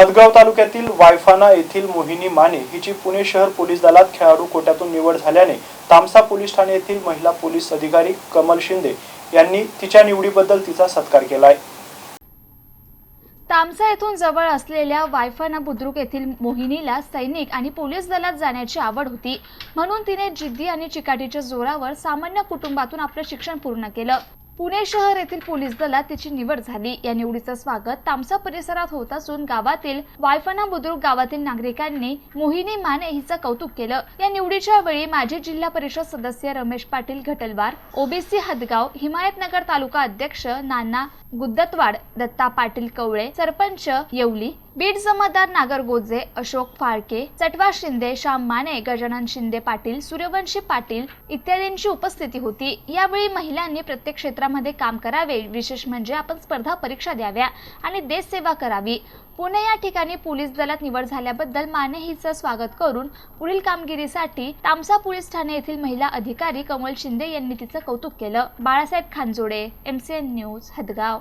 हदगाव तालुक्यातील वायफाना येथील मोहिनी माने हिची पुणे शहर पोलीस दलात खेळाडू कोट्यातून निवड झाल्याने तामसा पोलीस ठाणे येथील महिला पोलीस अधिकारी कमल शिंदे यांनी तिच्या निवडीबद्दल तिचा सत्कार केलाय. तामसा येथून जवळ असलेल्या वायफाना बुद्रुक येथील मोहिनीला सैनिक आणि पोलीस दलात जाण्याची आवड होती. म्हणून तिने जिद्दी आणि चिकाटीच्या जोरावर सामान्य कुटुंबातून आपलं शिक्षण पूर्ण केलं. पुणे शहर येथील पोलीस दलात तिची निवड झाली. या निवडीचं स्वागत तामसा परिसरात होत असून गावातील वायफना बुद्रुक गावातील नागरिकांनी मोहिनी माने हिचं कौतुक केलं. या निवडीच्या वेळी माजी जिल्हा परिषद सदस्य रमेश पाटील घटलवार ओबीसी हदगाव हिमायतनगर तालुका अध्यक्ष नाना गुद्दतवाड दत्ता पाटील कवळे सरपंच येवली बीड जमादार नागर गोजे अशोक फाळके चटवा शिंदे श्याम माने गजानन शिंदे पाटील सूर्यवंशी पाटील इत्यादींची उपस्थिती होती. यावेळी महिलांनी प्रत्येक क्षेत्रामध्ये काम करावे. विशेष म्हणजे आपण स्पर्धा परीक्षा द्याव्या आणि देशसेवा करावी. पुणे या ठिकाणी पोलीस दलात निवड झाल्याबद्दल माने हिचं स्वागत करून पुढील कामगिरीसाठी तामसा पोलीस ठाणे येथील महिला अधिकारी कमल शिंदे यांनी तिचं कौतुक केलं. Balasaheb Khanjode MCN news Hadgaon.